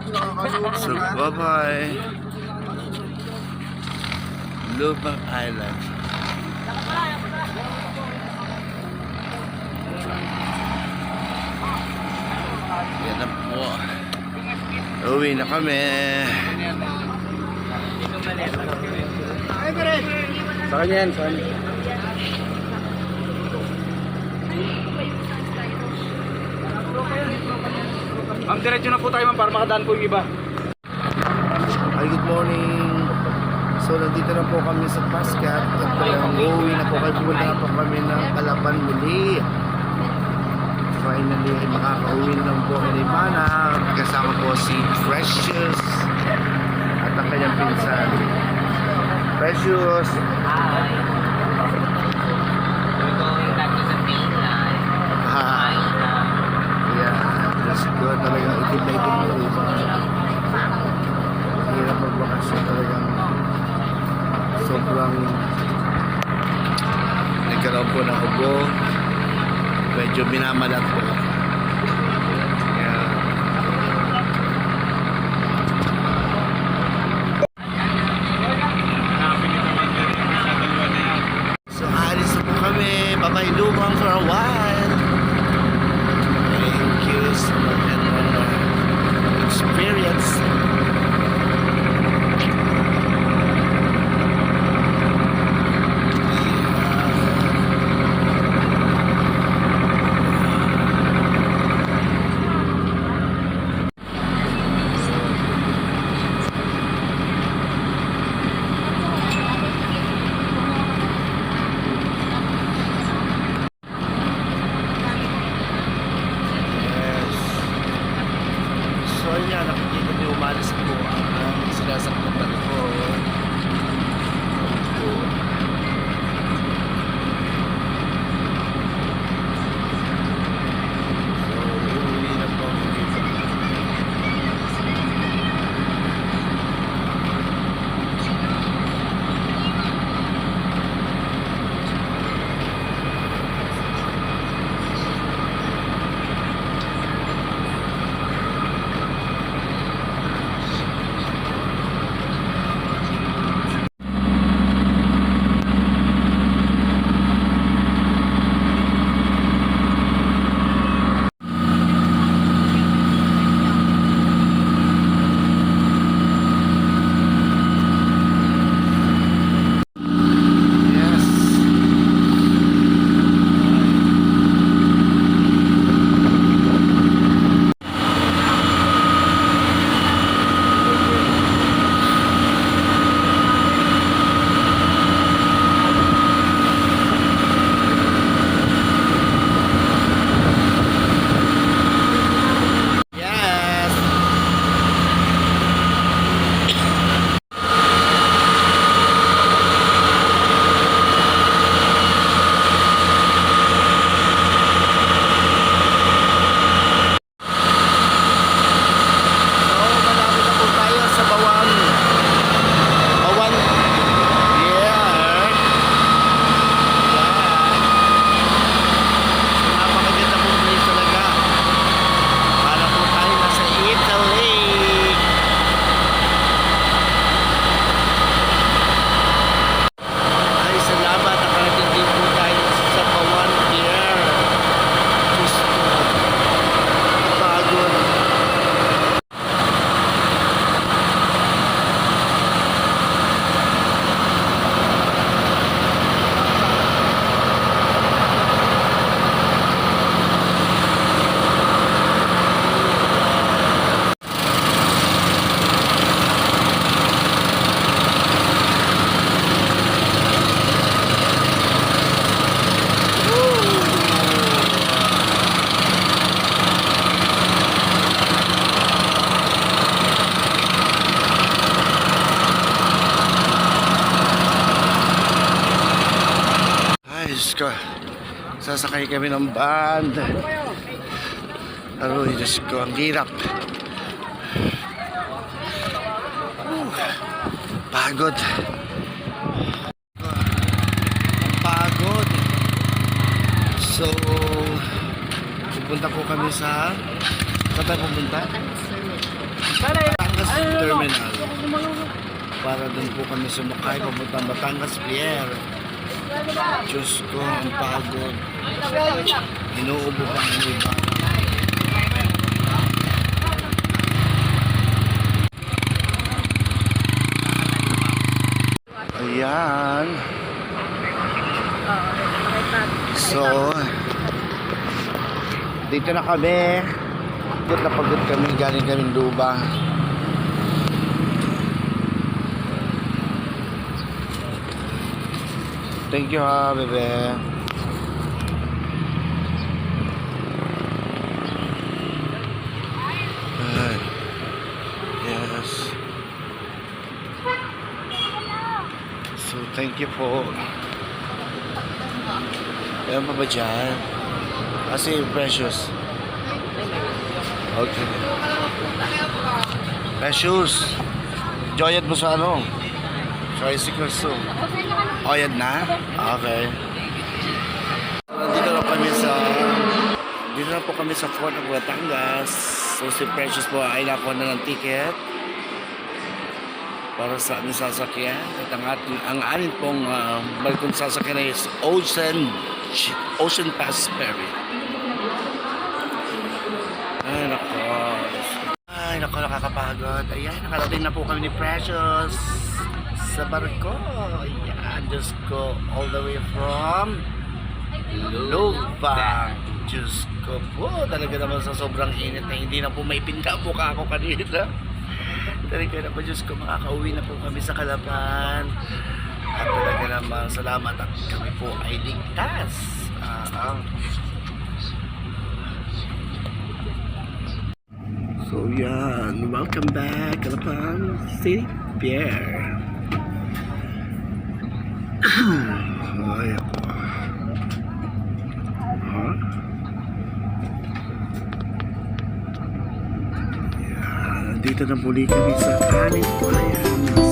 So, bye-bye. Lubang Island. Yan na po. Uwi na kami. Sa kanya yan, sa kanya. Ma'am, diretso na po tayo ma'am para makadaan po yung iba. Hi, good morning. So, nandito na po kami sa Pascat at talagang uuwi na po kayo. Pumunta na po kami ng Kalaban muli. Finally, ay makakauwi na po ni Mana. Kasama po si Precious at ang kanyang pinsan. Precious. Hi. Talagang itim na rin. Hirap magbakasyon talagang sobrang nagkaroon po ng ubo. Medyo minamalat po. Yeah. So, alis po kami. Papailubang for a while. Thank you so much and uh, Diyos ko. Sasakay kami ng band. Aroy, Diyos ko, ang hirap. Whew. Pagod. Pagod. So, pupunta po kami sa... Saan tayo pupunta? Batangas Terminal. Para dun po kami sumakay papuntang Batangas Pier. Diyos ko, ang pagod. Inuubo pa ang iba. Ayan. So, dito na kami. Pagod na pagod kami. Galing kami luba. Thank you ha, bebe. Ay. Yes. So, thank you po. Meron pa ba dyan? Kasi precious. Okay. Precious. Joyet mo sa ano? Tricycle so. Oh, yan na? Okay. Dito na kami sa... Dito na po kami sa Fort of Batangas. So si Precious po ay nakuha na ng ticket para sa aming sasakyan. At ang, ating, ang anin pong uh, balkon sasakyan is Ocean, Ocean Pass Ferry. Ay, nako. Ay, nako, nakakapagod. Ayan, nakarating na po kami ni Precious sa barko. Ayan, Diyos ko, all the way from Lubang. Diyos ko po, talaga naman sa sobrang init na hindi na po may pinka mukha ako kanina. Talaga na po, Diyos ko, makakauwi na po kami sa Kalapan. At talaga naman, salamat at kami po ay ligtas. Ah, ah. So yan, welcome back Kalapan City Pier. Ay ako. Ha? Yan, dito na muli kami sa Anis Bayan.